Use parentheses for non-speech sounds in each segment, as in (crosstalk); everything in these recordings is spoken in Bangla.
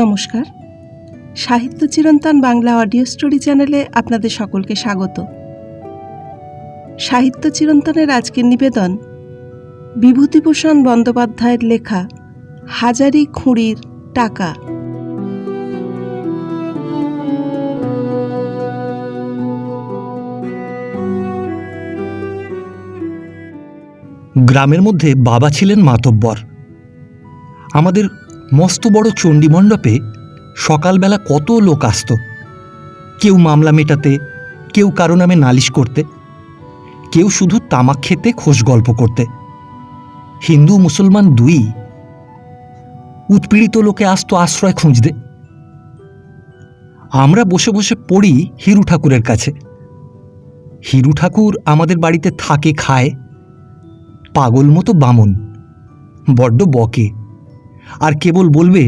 নমস্কার। সাহিত্য চিরন্তন বাংলা অডিও স্টোরি চ্যানেলে আপনাদের সকলকে স্বাগত। সাহিত্য চিরন্তনের আজকের নিবেদন বিভূতিভূষণ বন্দ্যোপাধ্যায়ের লেখা হাজারি খুঁড়ির টাকা। গ্রামের মধ্যে বাবা ছিলেন মাতব্বর। আমাদের মস্ত বড় চণ্ডী মণ্ডপে সকালবেলা কত লোক আসত। কেউ মামলা মেটাতে, কেউ কারও নামে নালিশ করতে, কেউ শুধু তামাক খেতে খোশ গল্প করতে। হিন্দু, মুসলমান দুই উৎপীড়িত লোকে আসতো আশ্রয় খুঁজতে। আমরা বসে বসে পড়ি হিরু ঠাকুরের কাছে। হিরু ঠাকুর আমাদের বাড়িতে থাকে, খায়। পাগল মতো বামন, বড্ড বকে। আর কেবল বলবে,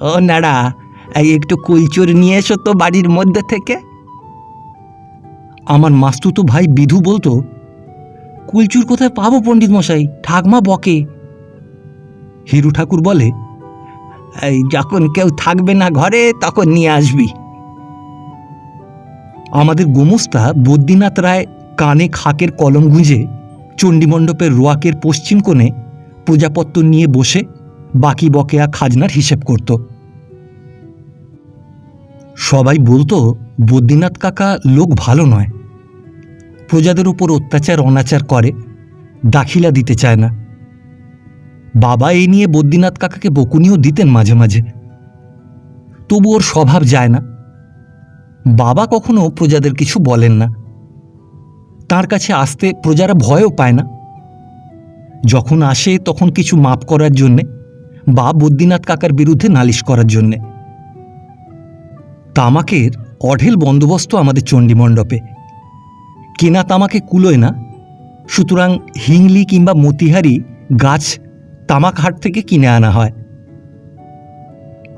ও নাড়া একটু কুলচুর নিয়ে এসো তো বাড়ির মধ্যে থেকে। আমার মাস্তুতো ভাই বিধু বলতো, কুলচুর কোথায় পাবো পণ্ডিত মশাই ঠাকমা বকে। হিরু ঠাকুর বলে যখন কেউ থাকবে না ঘরে, তখন নিয়ে আসবি। আমাদের গোমস্তা বদ্রীনাথ রায় কানে খাকের কলম গুঁজে চণ্ডীমণ্ডপের রোয়াকের পশ্চিম কোণে প্রজাপত্য নিয়ে বসে বাকি বকেয়া খাজনার হিসেব করত। সবাই বলতো, বদ্রীনাথ কাকা, লোক ভালো নয়। প্রজাদের উপর অত্যাচার, অনাচার করে, দাখিলা দিতে চায় না। বাবা এই নিয়ে বদ্রীনাথ কাকাকে বকুনিও দিতেন মাঝে মাঝে। তবু ওর স্বভাব যায় না। বাবা কখনো প্রজাদের কিছু বলেন না। তার কাছে আসতে প্রজারা ভয়ও পায় না। যখন আসে তখন কিছু মাপ করার জন্যে বা বদ্রীনাথ কাকার বিরুদ্ধে নালিশ করার জন্যে। তামাকের অঢেল বন্দোবস্ত আমাদের চণ্ডীমণ্ডপে। কেনা তামাকে কুলোয় না। সুতরাং হিংলি কিংবা মতিহারি গাছ তামাক হাট থেকে কিনে আনা হয়।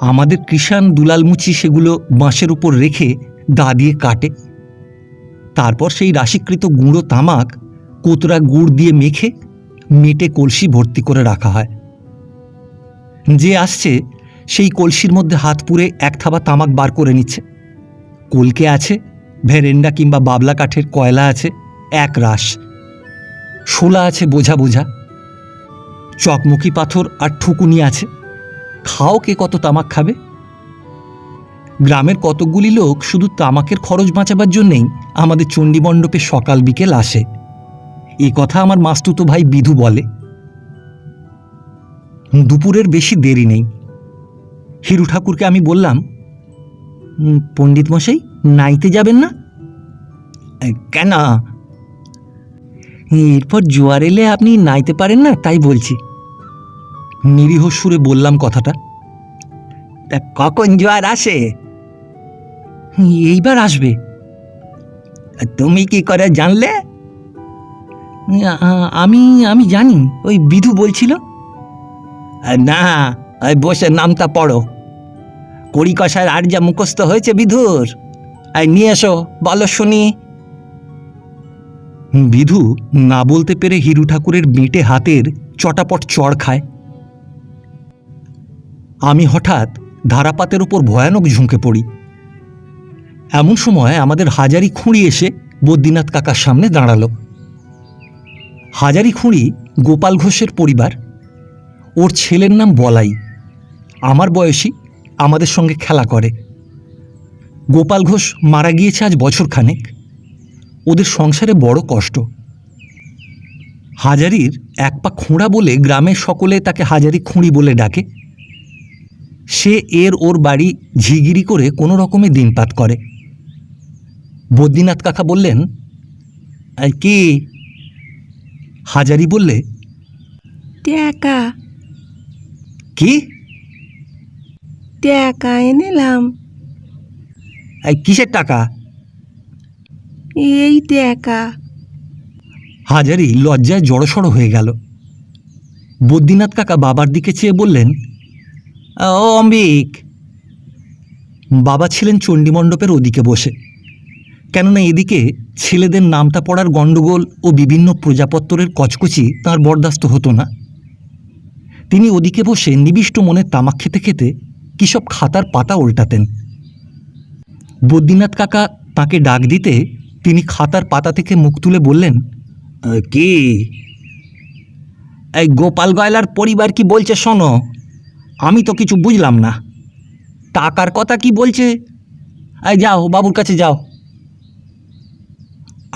আমাদের কৃষাণ দুলালমুচি সেগুলো বাঁশের উপর রেখে দা দিয়ে কাটে। তারপর সেই রাশিকৃত গুঁড়ো তামাক কোতরা গুড় দিয়ে মেখে মেটে কলসি ভর্তি করে রাখা হয়। যে আসছে, সেই কলসির মধ্যে হাত পুরে এক থাবা তামাক বার করে নিচ্ছে। কলকে আছে, ভেরেন্ডা কিংবা বাবলা কাঠের কয়লা আছে, এক রাস শোলা আছে বোঝা বোঝা। চকমকি পাথর আর ঠুকুনি আছে। খাও কে কত তামাক খাবে? গ্রামের কতকগুলি লোক শুধু তামাকের খরচ বাঁচাবার জন্যেই আমাদের চণ্ডীমণ্ডপে সকাল বিকেল আসে। এ কথা আমার মাস্তুতো ভাই বিধু বলে। দুপুরের বেশি দেরি নেই। হিরু ঠাকুরকে আমি বললাম "উম, পণ্ডিত মশাই নাইতে যাবেন না? "এ, কেন? এরপর জোয়ার এলে আপনি নাইতে পারেন না তাই বলছি। নিরীহ সুরে বললাম কথাটা। তা কখন জোয়ার আসে? এইবার আসবে। তুমি কি করে জানলে? আমি আমি জানি ওই বিধু বলছিল। না ওই বসে নামটা পড়ো। কড়ি কষার আর যা মুখস্থ হয়েছে বিধুর আর নিয়ে এসো বলো শুনি। বিধু না বলতে পেরে হিরু ঠাকুরের বেঁটে হাতের চটাপট চড় খায়। আমি হঠাৎ ধারাপাতের উপর ভয়ানক ঝুঁকে পড়ি। এমন সময় আমাদের হাজারি খুঁড়ি এসে বদ্রীনাথ কাকার সামনে দাঁড়াল। হাজারি খুঁড়ি গোপাল ঘোষের পরিবার। ওর ছেলের নাম বলাই। আমার বয়সী আমাদের সঙ্গে খেলা করে। গোপাল ঘোষ মারা গিয়েছে আজ বছর খানেক। ওদের সংসারে বড় কষ্ট। হাজারির এক পা খুঁড়া বলে গ্রামের সকলে তাকে হাজারি খুঁড়ি বলে ডাকে। সে এর ওর বাড়ি ঝিগিরি করে কোনো রকমে দিনপাত করে। বদ্রীনাথ কাকা বললেন "এই কি? হাজারি বললে টাকা কি? টাকা এনেলাম কিসের টাকা? এই ট্যাকা। হাজারি লজ্জায় জড়সড় হয়ে গেল। বদ্রীনাথ কাকা বাবার দিকে চেয়ে বললেন ও অম্বিক। বাবা ছিলেন চণ্ডীমণ্ডপের ওদিকে বসে। কেননা এদিকে ছেলেদের নামটা পড়ার গণ্ডগোল ও বিভিন্ন প্রজাপত্তরের কচকচি তার বরদাস্ত হতো না। তিনি ওদিকে বসে নিবিষ্ট মনে তামাক খেতে খেতে কী সব খাতার পাতা উল্টাতেন। বদ্রীনাথ কাকা তাকে ডাক দিতে তিনি খাতার পাতা থেকে মুখ তুলে বললেন কি? এই গোপাল গয়লার পরিবার কি বলছে শোনো? আমি তো কিছু বুঝলাম না। টাকার কথা কি বলছে? এই যাও বাবুর কাছে যাও।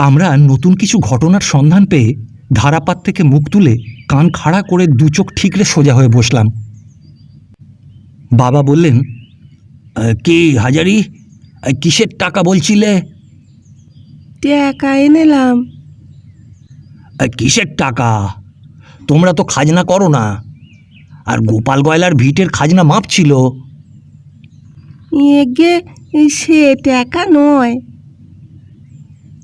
আমরা নতুন কিছু ঘটনার সন্ধান পেয়ে ধারাপাত থেকে মুখ তুলে কান খাড়া করে দু চোখ ঠিকরে সোজা হয়ে বসলাম। বাবা বললেন কি হাজারি? কিসের টাকা বলছিলে? টাকা এনেলাম। কিসের টাকা? তোমরা তো খাজনা করো না। আর গোপাল গয়লার ভিটের খাজনা মাপ ছিল। এগে সে টাকা নয়।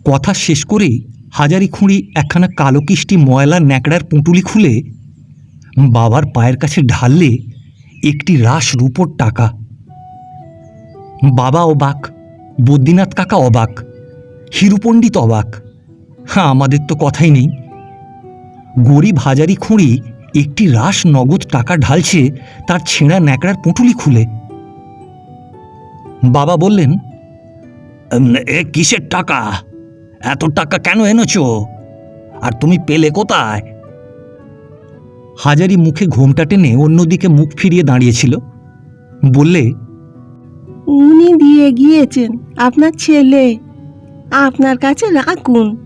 কথা শেষ করেই হাজারি খুঁড়ি একখানা কালো কিষ্টি ময়লা ন্যাকড়ার পুঁটুলি খুলে বাবার পায়ের কাছে ঢাললে একটি রাস রূপোর টাকা। বাবা অবাক বদ্রীনাথ কাকা অবাক হিরুপণ্ডিত অবাক। হ্যাঁ আমাদের তো কথাই নেই। গরিব হাজারি খুঁড়ি একটি রাস নগদ টাকা ঢালছে তার ছেঁড়া ন্যাকড়ার পুঁটুলি খুলে। বাবা বললেন এ কিসের টাকা? এত টাকা কেন এনেছো? আর তুমি পেলে কোথায়? হাজারি মুখে ঘোমটা টেনে অন্যদিকে মুখ ফিরিয়ে দাঁড়িয়েছিল। বললে উনি দিয়ে গিয়েছেন আপনার ছেলে। আপনার কাছে রাখুন।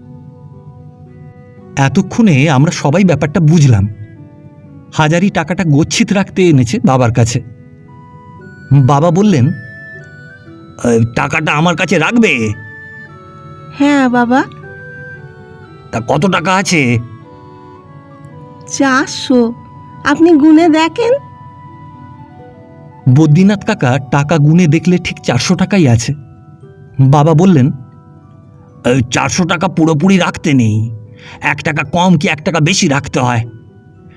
এতক্ষণে আমরা সবাই ব্যাপারটা বুঝলাম। হাজারি টাকাটা গচ্ছিত রাখতে এনেছে বাবার কাছে। বাবা বললেন "এই টাকাটা আমার কাছে রাখবে? হ্যাঁ বাবা। তা কত টাকা আছে? চারশো। আপনি গুনে দেখেন। বদ্রীনাথ কাকা টাকা গুনে দেখলে ঠিক চারশো টাকাই আছে। বাবা বললেন চারশো টাকা পুরোপুরি রাখতে নেই। এক টাকা কম কি এক টাকা বেশি রাখতে হয়?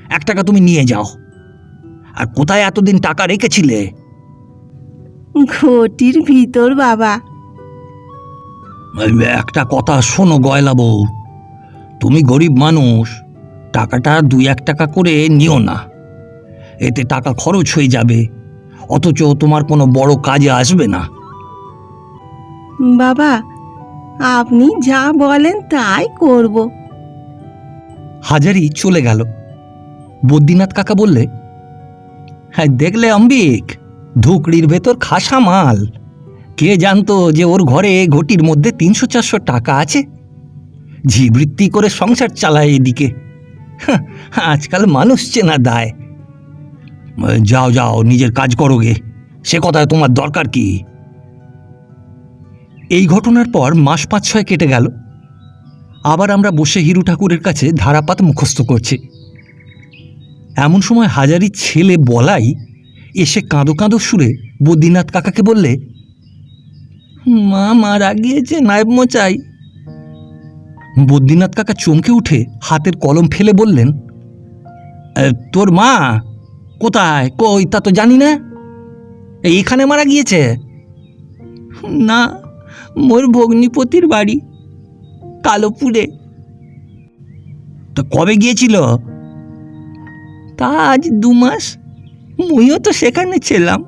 এক টাকা তুমি নিয়ে যাও। আর কোথায় এতদিন টাকা রেখেছিলে? ঘটির ভিতর বাবা। একটা কথা শোনো গয়লা বউ। তুমি গরিব মানুষ টাকাটা দুই এক টাকা করে নিও না। এতে টাকা খরচ হয়ে যাবে অথচ তোমার কোনো বড় কাজে আসবে না। বাবা আপনি যা বলেন তাই করব। হাজারি চলে গেল। বদ্রীনাথ কাকা বললে হ্যাঁ দেখলে অম্বিক, ধুকড়ির ভেতর খাসা মাল। কে জানতো যে ওর ঘরে ঘটির মধ্যে তিনশো চারশো টাকা আছে? ঝিবৃত্তি করে সংসার চালায় এদিকে। আজকাল মানুষ চেনা দায়। যাও যাও, নিজের কাজ করো গে, সে কথায় তোমার দরকার কি? এই ঘটনার পর মাস পাঁচ ছয় কেটে গেল। আবার আমরা বসে হিরু ঠাকুরের কাছে ধারাপাত মুখস্থ করছি। এমন সময় হাজারি ছেলে বলাই এসে কাঁদো কাঁদো সুরে বদ্রীনাথ কাকাকে বললে, মা মারা গিয়েছে, নায়ব মচাই বদ্রীনাথ কাকা চমকে উঠে হাতের কলম ফেলে বললেন তোর মা কোথায়? কই? তা তো জানি না। এই এখানে মারা গিয়েছে? না, মোর ভগ্নিপতির বাড়ি, কালোপুরে। তো কবে গিয়েছিল? তা আজ দু মাস? মুইও তো সেখানে ছিলাম।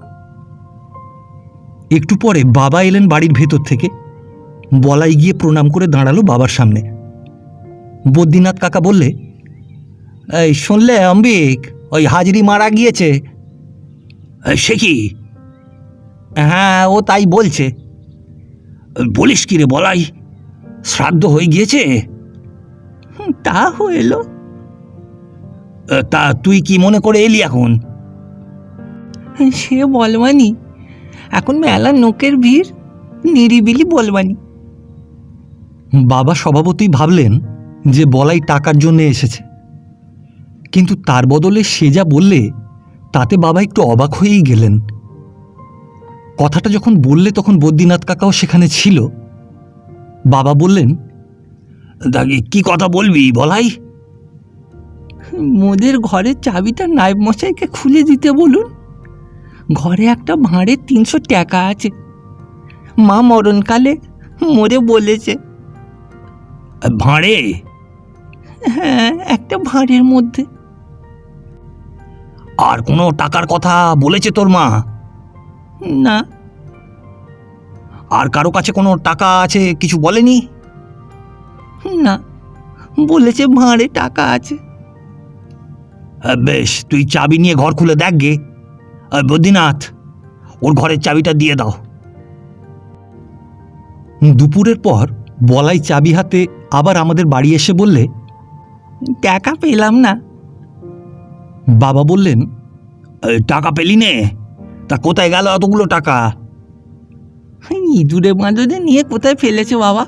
একটু পরে বাবা এলেন বাড়ির ভেতর থেকে। বলাই গিয়ে প্রণাম করে দাঁড়াল বাবার সামনে। বদ্রীনাথ কাকা বললে এই শুনলে অম্বিক? ওই হাজরি মারা গিয়েছে। "এ, সে কি? হ্যাঁ ও তাই বলছে। বলিস কি রে বলাই? শ্রাদ্ধ হয়ে গিয়েছে? তা হইল তা তুই কি মনে করে এলি এখন? সে বলবানি। এখন মেলা নোকের ভিড় নিরিবিলি বলবানি। বাবা স্বভাবতই ভাবলেন যে বলাই টাকার জন্য এসেছে। কিন্তু তার বদলে সে যা বললে তাতে বাবা একটু অবাক হয়েই গেলেন। কথাটা যখন বললে তখন বদ্রীনাথ কাকাও সেখানে ছিল। বাবা বললেন দাগে কি কথা বলবি বলাই? মোদের ঘরের চাবিটা নায়েব মশাইকে খুলে দিতে বলুন। ঘরে একটা ভাঁড়ের তিনশো টাকা আছে। মা মরণকালে মরে বলেছে। ভাঁড়ে? হ্যাঁ একটা ভাঁড়ের মধ্যে। আর কোনো টাকার কথা বলেছে তোর মা? না। আর কারও কাছে কোনো টাকা আছে কিছু বলেনি? না বলেছে ভাঁড়ে টাকা আছে। বেশ তুই চাবি নিয়ে ঘর খুলে দেখ গে। বদ্রীনাথ ওর ঘরের চাবিটা দিয়ে দাও। দুপুরের পর বলাই চাবি হাতে আবার আমাদের বাড়ি এসে বললে টাকা পেলাম না। বাবা বললেন "এই, টাকা পেলি নে তা কোথায় গেল অতগুলো টাকা? ইঁদুরে বাঁদরে নিয়ে কোথায় ফেলেছে বাবা?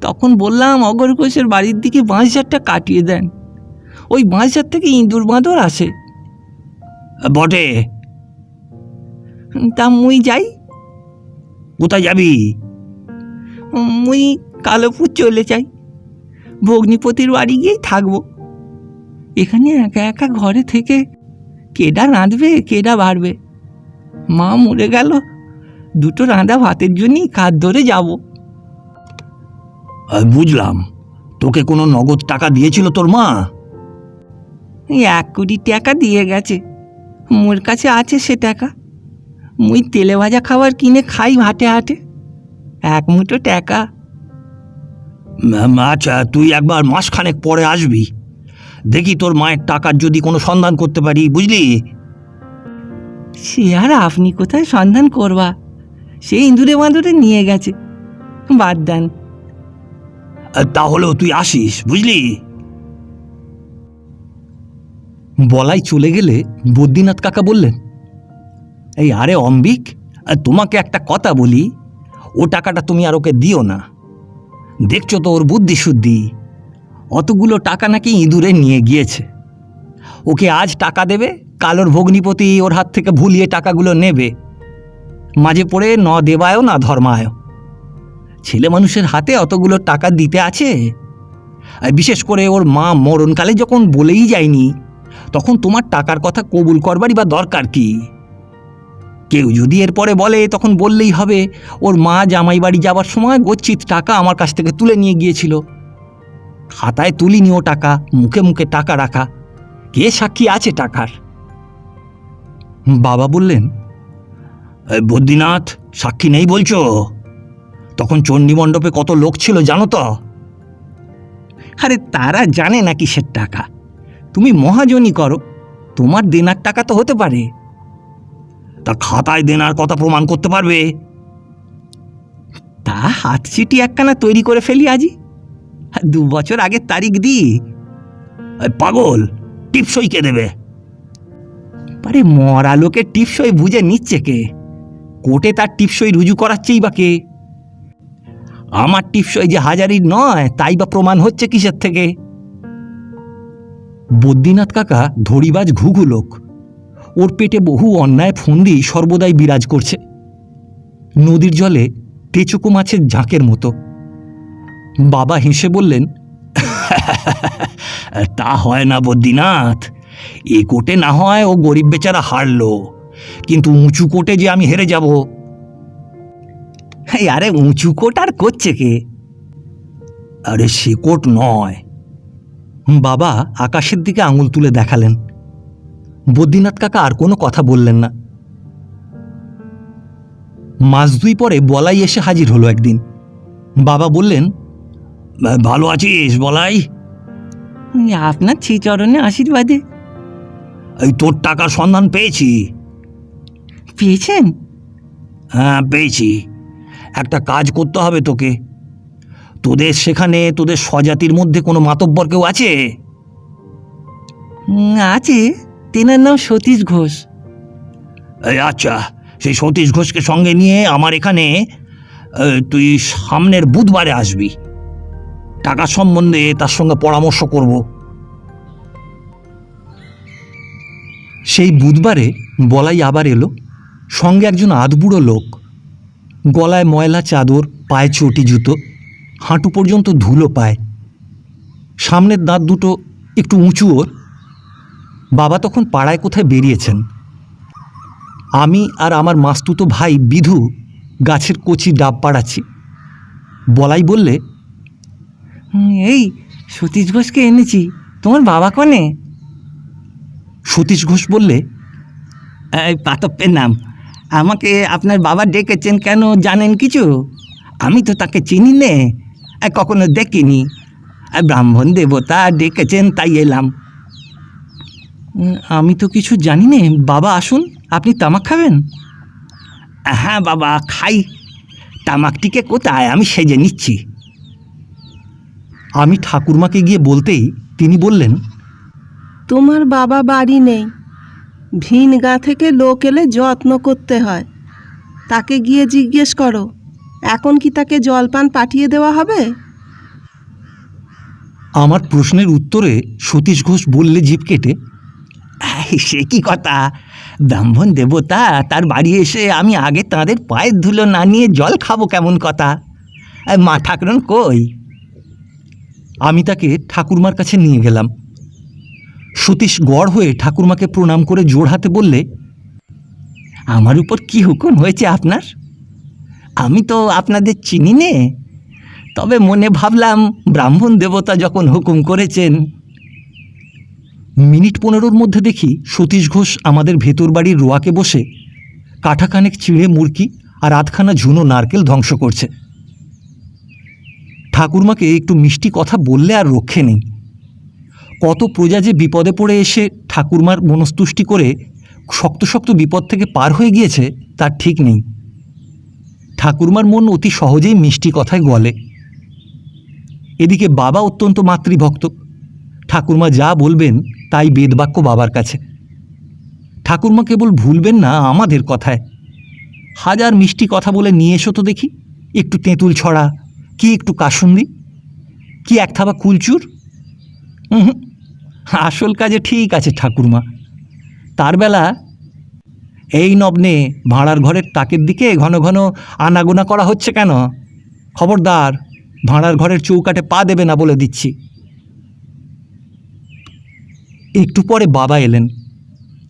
তখন বললাম অগর ঘোষের বাড়ির দিকে বাঁশঝাড়টা কাটিয়ে দেন। ওই বাঁশঝাড় থেকে ইঁদুর বাঁদর আসে। বটে। তা মুই যাই। কোথায় যাবি? মুই কালোপুর চলে যাই। ভগ্নিপতির বাড়ি গিয়েই থাকব। এখানে একা একা ঘরে থেকে কেডা রাঁধবে, কেডা বাড়বে? মা মরে গেল। দুটো রাঁধা ভাতের জন্যই কাজ ধরে যাব। বুঝলাম। তোকে কোনো নগদ টাকা দিয়েছিল তোর মা? এক কোটি টাকা দিয়ে গেছে। মোর কাছে আছে সে টাকা। মুই তেলে ভাজা খাবার কিনে খাই হাটে হাটে। এক মুঠো টাকা। আচ্ছা তুই একবার মাসখানেক পরে আসবি। দেখি তোর মায়ের টাকার যদি কোনো সন্ধান করতে পারি বুঝলি? সে আর আপনি কোথায় সন্ধান করবা? সে ইঁদুরে বাঁদুরে নিয়ে গেছে। বাদ দেন। তাহলেও তুই আসিস বুঝলি? বলাই চলে গেলে বদ্রীনাথ কাকা বললেন, এই আরে অম্বিক তোমাকে একটা কথা বলি, ও টাকাটা তুমি আর ওকে দিও না। দেখছ তো ওর বুদ্ধি শুদ্ধি অতগুলো টাকা নাকি ইঁদুরে নিয়ে গিয়েছে। ওকে আজ টাকা দেবে কালোর ভগ্নিপতি ওর হাত থেকে ভুলিয়ে টাকাগুলো নেবে। মাঝে পড়ে ন দেবায়ও না ধর্মায় ছেলে মানুষের হাতে অতগুলো টাকা দিতে আছে। আর বিশেষ করে ওর মা মরণকালে যখন বলেই যায়নি তখন তোমার টাকার কথা কবুল করবারই বা দরকার কি? কেউ যদি এরপরে বলে, তখন বললেই হবে, ওর মা জামাই বাড়ি যাবার সময় গচ্ছিত টাকা আমার কাছ থেকে তুলে নিয়ে গিয়েছিল। খাতায় তুলিনি ও টাকা, মুখে মুখে টাকা রাখা। কে সাক্ষী আছে টাকার? বাবা বললেন "এই বদ্রীনাথ, সাক্ষী নেই বলছো? তখন চণ্ডী মণ্ডপে কত লোক ছিল জানো তো? আরে তারা জানে না কিসের টাকা। তুমি মহাজনী করো, তোমার দেনার টাকা তো হতে পারে। তা খাতায় দেনার কথা প্রমাণ করতে পারবে। তা হাত চিঠি একখানা তৈরি করে ফেলি আজি। দু বছর আগের তারিখ দি। পাগল, টিপসই কে দেবে? আরে মরা লোকের টিপসই বুঝে নিচ্ছে কে? কোর্টে তার টিপসই রুজু করাচ্ছেই বা কে? আমার টিপসই যে হাজারির নয়, তাই বা প্রমাণ হচ্ছে কিসের থেকে? বদ্রীনাথ কাকা ধড়িবাজ ঘুঘু লোক। ওর পেটে বহু অন্যায় ফন্দি সর্বদাই বিরাজ করছে। নদীর জলে তেচুকো মাছের ঝাঁকের মতো। বাবা হেসে বললেন, (laughs) তা হয় না বদ্রীনাথ। এ কোটে না হয় ও গরিব বেচারা হারলো। কিন্তু উঁচু কোটে যে আমি হেরে যাব। আরে উঁচু কোট আর করছে কে? আরে সে কোট নয়। বাবা আকাশের দিকে আঙুল তুলে দেখালেন। বদ্রীনাথ কাকা আর কোনো কথা বললেন না। মাস দুই পরে বলাই এসে হাজির হলো একদিন। বাবা বললেন ভালো আছিস বলাই? আপনার ছি চরণে আশীর্বাদে। এই তোর টাকার সন্ধান পেয়েছি। পেয়েছেন? হ্যাঁ পেয়েছি। একটা কাজ করতে হবে তোকে। তোদের সেখানে তোদের স্বজাতির মধ্যে কোনো মাতব্বর কেউ আছে? আছে। তেনার নাম সতীশ ঘোষ। আচ্ছা সেই সতীশ ঘোষকে সঙ্গে নিয়ে আমার এখানে তুই সামনের বুধবারে আসবি। টাকা সম্বন্ধে তার সঙ্গে পরামর্শ করব। সেই বুধবারে বলাই আবার এলো সঙ্গে একজন আধবুড়ো লোক। গলায় ময়লা চাদর পায়ে চটি জুতো হাঁটু পর্যন্ত ধুলো পায়। সামনের দাঁত দুটো একটু উঁচু ওর। বাবা তখন পাড়ায় কোথায় বেরিয়েছেন। আমি আর আমার মাস্তুতো ভাই বিধু গাছের কচি ডাব পাড়াচ্ছি। বলাই বললে এই সতীশ ঘোষকে এনেছি। তোমার বাবা কনে? সতীশ ঘোষ বললে, এই পাতপ্পের নাম, আমাকে আপনার বাবা ডেকেছেন কেন জানেন কিছু? আমি তো তাকে চিনি নে। কখনো দেখিনি। আর ব্রাহ্মণ দেবতা ডেকেছেন তাই এলাম। আমি তো কিছু জানি নে। বাবা আসুন আপনি তামাক খাবেন? হ্যাঁ বাবা খাই। তামাকটিকে কোথায়? আমি সেজে নিচ্ছি। আমি ঠাকুরমাকে গিয়ে বলতেই তিনি বললেন তোমার বাবা বাড়ি নেই। ভিন গা থেকে লোক এলে যত্ন করতে হয়। তাকে গিয়ে জিজ্ঞেস করো। এখন কি তাকে জলপান পাঠিয়ে দেওয়া হবে? আমার প্রশ্নের উত্তরে সতীশ ঘোষ বললে জিভ কেটে সে কি কথা? ব্রাহ্মণ দেবতা, তার বাড়ি এসে আমি আগে তাদের পায়ের ধুলো না নিয়ে জল খাব কেমন কথা? মা ঠাকুরন কই? আমি তাকে ঠাকুরমার কাছে নিয়ে গেলাম। সতীশ গড় হয়ে ঠাকুরমাকে প্রণাম করে জোর হাতে বললে, আমার উপর কি হুকুম হয়েছে আপনার? আমি তো আপনাদের চিনি নে। তবে মনে ভাবলাম ব্রাহ্মণ দেবতা যখন হুকুম করেছেন। মিনিট পনেরোর মধ্যে দেখি সতীশ ঘোষ আমাদের ভেতর বাড়ির রোয়াকে বসে কাঠাখানেক চিড়ে, মুরকি আর আধখানা ঝুনো নারকেল ধ্বংস করছে। ঠাকুরমাকে একটু মিষ্টি কথা বললে আর রক্ষে নেই। কত প্রজা যে বিপদে পড়ে এসে ঠাকুরমার মনস্তুষ্টি করে শক্ত শক্ত বিপদ থেকে পার হয়ে গিয়েছে, তার ঠিক নেই। ঠাকুরমার মন অতি সহজেই মিষ্টি কথায় গলে। এদিকে বাবা অত্যন্ত মাতৃভক্ত। ঠাকুরমা যা বলবেন, তাই বেদবাক্য বাবার কাছে। ঠাকুরমা কেবল ভুলবেন না আমাদের কথায়। হাজার মিষ্টি কথা বলে নিয়ে এসো তো দেখি। একটু তেঁতুল ছড়া, কি একটু কাসুন্দি কি এক থাবা কুলচুর? আসল কাজে ঠিক আছে ঠাকুরমা। তার বেলা এই নবনে ভাড়ার ঘরের তাকের দিকে ঘন ঘন আনাগোনা করা হচ্ছে কেন? খবরদার, ভাড়ার ঘরের চৌকাটে পা দেবে না বলে দিচ্ছি। একটু পরে বাবা এলেন।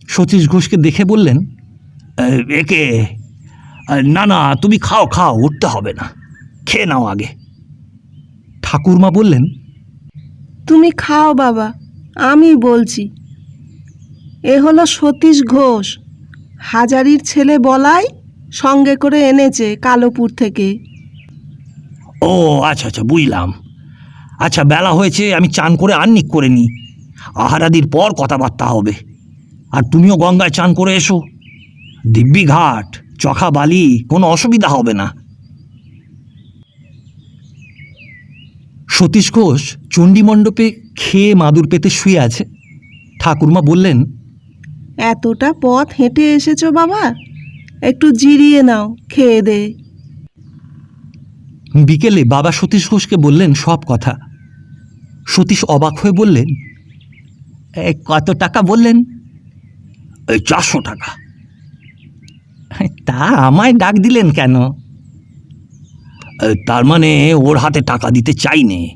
সতীশ ঘোষকে দেখে বললেন একে না না, তুমি খাও খাও, উঠতে হবে না। খেয়ে নাও আগে। ঠাকুরমা বললেন, তুমি খাও বাবা, আমি বলছি। এ হলো সতীশ ঘোষ। হাজারির ছেলে বলাই সঙ্গে করে এনেছে কালোপুর থেকে। ও আচ্ছা আচ্ছা বুঝলাম। আচ্ছা বেলা হয়েছে, আমি চান করে আন্নিক করে নিই। আহারাদির পর কথাবার্তা হবে। আর তুমিও গঙ্গায় চান করে এসো। দিব্যি ঘাট, চখা বালি, কোনো অসুবিধা হবে না। সতীশ ঘোষ চণ্ডীমণ্ডপে খেয়ে মাদুর পেতে শুয়ে আছে। ঠাকুরমা বললেন এতটা পথ হেঁটে এসেছ বাবা। একটু জিরিয়ে নাও খেয়ে দে। বিকেলে বাবা সতীশ ঘোষকে বললেন সব কথা। সতীশ অবাক হয়ে বললেন এ, কত টাকা বললেন? এই চারশো টাকা। তা আমায় ডাক দিলেন কেন? তার মানে ওর হাতে টাকা দিতে চাইনে।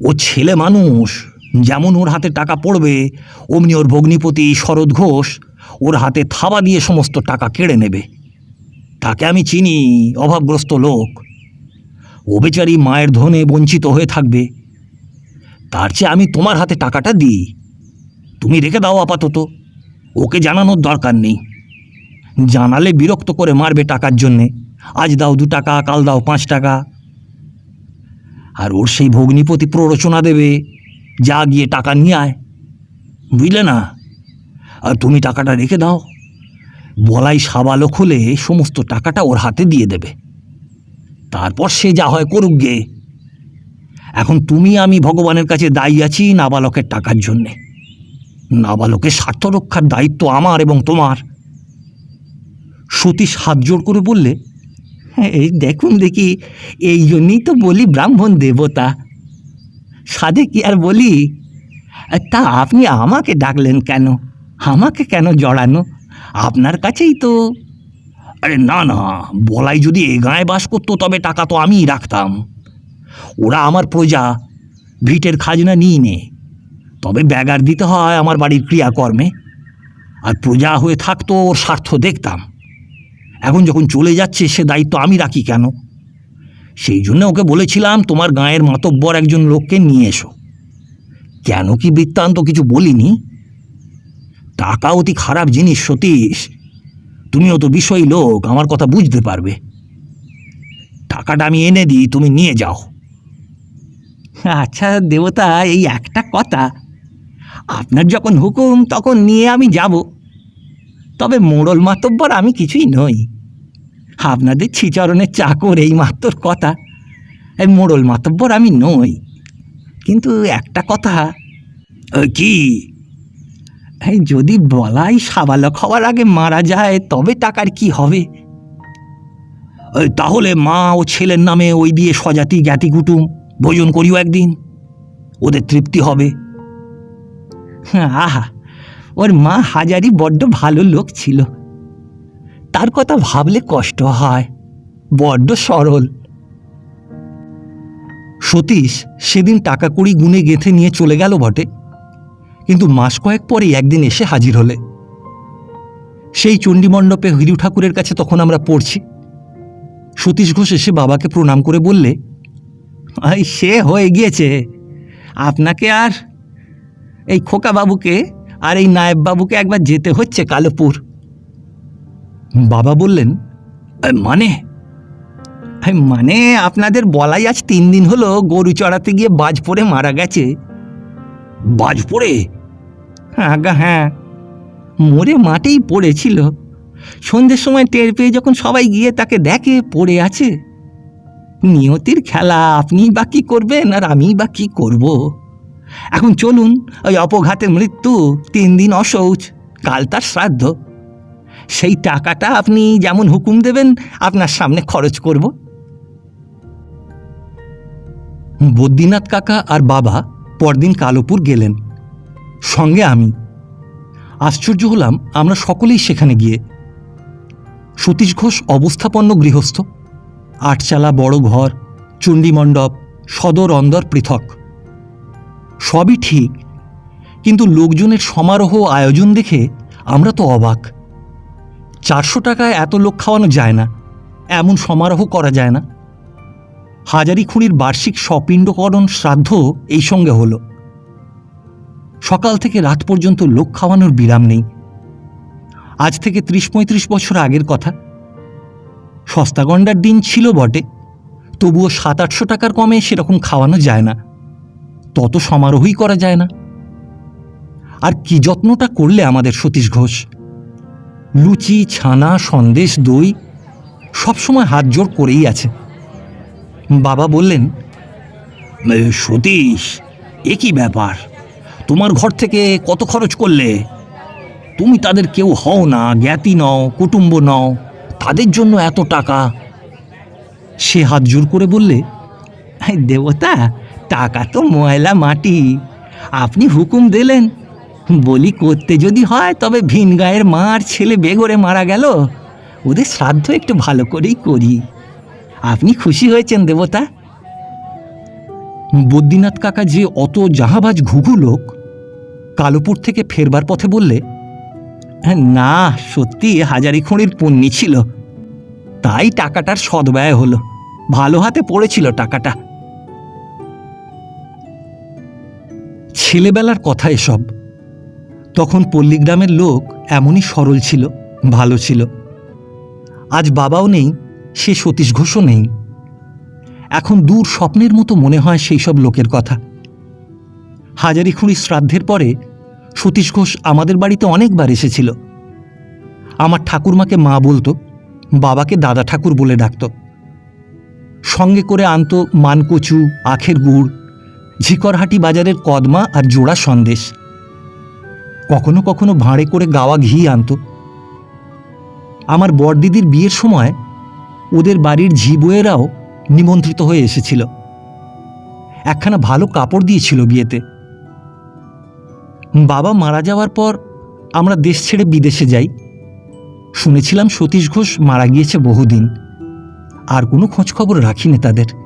ও ছেলে মানুষ। যেমন ওর হাতে টাকা পড়বে, অমনি ওর ভগ্নিপতি শরৎ ঘোষ ওর হাতে থাবা দিয়ে সমস্ত টাকা কেড়ে নেবে। তাকে আমি চিনি, অভাবগ্রস্ত লোক। ও বেচারি মায়ের ধনে বঞ্চিত হয়ে থাকবে। তার চেয়ে আমি তোমার হাতে টাকাটা দিই। তুমি রেখে দাও আপাতত। ওকে জানানোর দরকার নেই। জানালে বিরক্ত করে মারবে টাকার জন্যে। আজ দাও দু টাকা, কাল দাও পাঁচ টাকা। আর ওর সেই ভগ্নিপতি প্ররোচনা দেবে। যা গিয়ে টাকা নিয়ে আয়। বুঝলে না? আর তুমি টাকাটা রেখে দাও। বলাই সাবালক হলে সমস্ত টাকাটা ওর হাতে দিয়ে দেবে। তারপর সে যা হয় করুক গে। এখন তুমি আমি ভগবানের কাছে দায়ী আছি নাবালকের টাকার জন্যে। নাবালকের স্বার্থ রক্ষার দায়িত্ব আমার এবং তোমার। সতীশ হাত জোড় করে বললে, এই দেখুন দেখি, এই জন্যই তো বলি ব্রাহ্মণ দেবতা। সাধে কি আর বলি? তা আপনি আমাকে ডাকলেন কেন? আমাকে কেন জড়ানো? আপনার কাছেই তো। আরে না না, বলাই যদি এ গাঁয়ে বাস করতো, তবে টাকা তো আমিই রাখতাম। ওরা আমার প্রজা, ভিটের খাজনা নিই নে। তবে ব্যাগার দিতে হয় আমার বাড়ির ক্রিয়াকর্মে। আর প্রজা হয়ে থাকতো, ওর স্বার্থ দেখতাম। এখন যখন চলে যাচ্ছে, সে দায়িত্ব আমি রাখি কেন? সেই জন্য ওকে বলেছিলাম, তোমার গাঁয়ের মাতব্বর একজন লোককে নিয়ে এসো। কেন কি বৃত্তান্ত কিছু বলিনি? টাকা অতি খারাপ জিনিস, সতীশ। তুমিও তো বিষয়ী লোক, আমার কথা বুঝতে পারবে। টাকাটা আমি এনে দিই, তুমি নিয়ে যাও। আচ্ছা দেবতা, এই একটা কথা। আপনার যখন হুকুম, তখন নিয়ে আমি যাব। তবে মোড়ল মাতব্বর আমি কিছুই নই। আপনাদের ছিচরণের চাকর এই মাত্র কথা। এই মোড়ল মাতব্বর আমি নই, কিন্তু একটা কথা কি? যদি বলাই সাবালক হওয়ার আগে মারা যায়, তবে টাকার কি হবে? তাহলে মা ও ছেলের নামে ওই দিয়ে স্বজাতি জ্ঞাতি কুটুম ভোজন করিও একদিন, ওদের তৃপ্তি হবে। আহা, ওর মা হাজারি বড্ড ভালো লোক ছিল। তার কথা ভাবলে কষ্ট হয়। বড্ড সরল। সতীশ সেদিন টাকা কুড়ি গুনে গেঁথে নিয়ে চলে গেল বটে। কিন্তু মাস কয়েক পরেই একদিন এসে হাজির হলে। সেই চণ্ডীমণ্ডপে হিরু ঠাকুরের কাছে তখন আমরা পড়ছি। সতীশ ঘোষ এসে বাবাকে প্রণাম করে বললে এই সে হয়ে গিয়েছে। আপনাকে আর এই খোকা বাবুকে আর এই নায়েব বাবুকে একবার যেতে হচ্ছে কালোপুর। বাবা বললেন "এ, মানে? মানে আপনাদের বলাই আজ তিন দিন হলো গরু চড়াতে গিয়ে বাজ পড়ে মারা গেছে। বাজ পড়ে? আগা হ্যাঁ। মরে মাঠেই পড়েছিল। সন্ধ্যের সময় টের পেয়ে যখন সবাই গিয়ে তাকে দেখে পড়ে আছে। নিয়তির খেলা আপনিই বা কী করবেন আর আমিই বা কী করব? এখন চলুন ওই অপঘাতের মৃত্যু তিন দিন অশৌচ কাল তার শ্রাদ্ধ। সেই টাকাটা আপনি যেমন হুকুম দেবেন, আপনার সামনে খরচ করব। বদ্রীনাথ কাকা আর বাবা পরদিন কালোপুর গেলেন। সঙ্গে আমি। আশ্চর্য হলাম, আমরা সকলেই সেখানে গিয়ে। সতীশ ঘোষ অবস্থাপন্ন গৃহস্থ। আটচালা বড় ঘর চণ্ডীমণ্ডপ সদর অন্দর পৃথক। সবই ঠিক। কিন্তু লোকজনের সমারোহ আয়োজন দেখে আমরা তো অবাক। চারশো টাকায় এত লোক খাওয়ানো যায় না। এমন সমারোহ করা যায় না। হাজারি খুঁড়ির বার্ষিক স্বপিণ্ডকরণ শ্রাদ্ধ এই সঙ্গে হলো। সকাল থেকে রাত পর্যন্ত লোক খাওয়ানোর বিরাম নেই। আজ থেকে ত্রিশ পঁয়ত্রিশ বছর আগের কথা। সস্তা গন্ডার দিন ছিল বটে, তবুও সাত আটশো টাকার কমে সেরকম খাওয়ানো যায় না। তত সমারোহই করা যায় না। আর কি যত্নটা করলে আমাদের সতীশ ঘোষ? লুচি, ছানা, সন্দেশ, দই সবসময় হাত জোর করেই আছে। বাবা বললেন সতীশ, এ কি ব্যাপার? তোমার ঘর থেকে কত খরচ করলে? তুমি তাদের কেউ হও না, জ্ঞাতি নও, কুটুম্ব নও, তাদের জন্য এত টাকা? সে হাত জোর করে বললে দেবতা, টাকা তো ময়লা মাটি, আপনি হুকুম দিলেন বলি করতে যদি হয়, তবে ভিন গায়ের মা আর ছেলে বেগরে মারা গেল। ওদের শ্রাদ্ধ একটু ভালো করেই করি। আপনি খুশি হয়েছেন, দেবতা? বদ্রীনাথ কাকা যে অত জাহাবাজ ঘুঘু লোক, কালোপুর থেকে ফেরবার পথে বললে, না, সত্যি হাজারি খুঁড়ির পুণ্যি ছিল। তাই টাকাটার সদ্ব্যয় হলো। ভালো হাতে পড়েছিল টাকাটা। ছেলেবেলার কথা এসব। তখন পল্লীগ্রামের লোক এমনই সরল ছিল, ভালো ছিল। আজ বাবাও নেই, সে সতীশ ঘোষও নেই। এখন দূর স্বপ্নের মতো মনে হয় সেই সব লোকের কথা। হাজারি হাজারিখুঁড়ি শ্রাদ্ধের পরে সতীশ ঘোষ আমাদের বাড়িতে অনেকবার এসেছিল। আমার ঠাকুরমাকে মা বলতো, বাবাকে দাদা ঠাকুর বলে ডাকত। সঙ্গে করে আনতো মানকচু, আখের গুড়, ঝিকরহাটি বাজারের কদমা আর জোড়া সন্দেশ। কখনো কখনো ভাঁড়ে করে গাওয়া ঘি আনতো। আমার বড়দিদির বিয়ের সময় ওদের বাড়ির ঝি বউয়েরাও নিমন্ত্রিত হয়ে এসেছিল। একখানা ভালো কাপড় দিয়েছিল বিয়েতে। বাবা মারা যাওয়ার পর আমরা দেশ ছেড়ে বিদেশে যাই। শুনেছিলাম সতীশ ঘোষ মারা গিয়েছে বহুদিন। আর কোনো খোঁজখবর রাখিনি তাদের।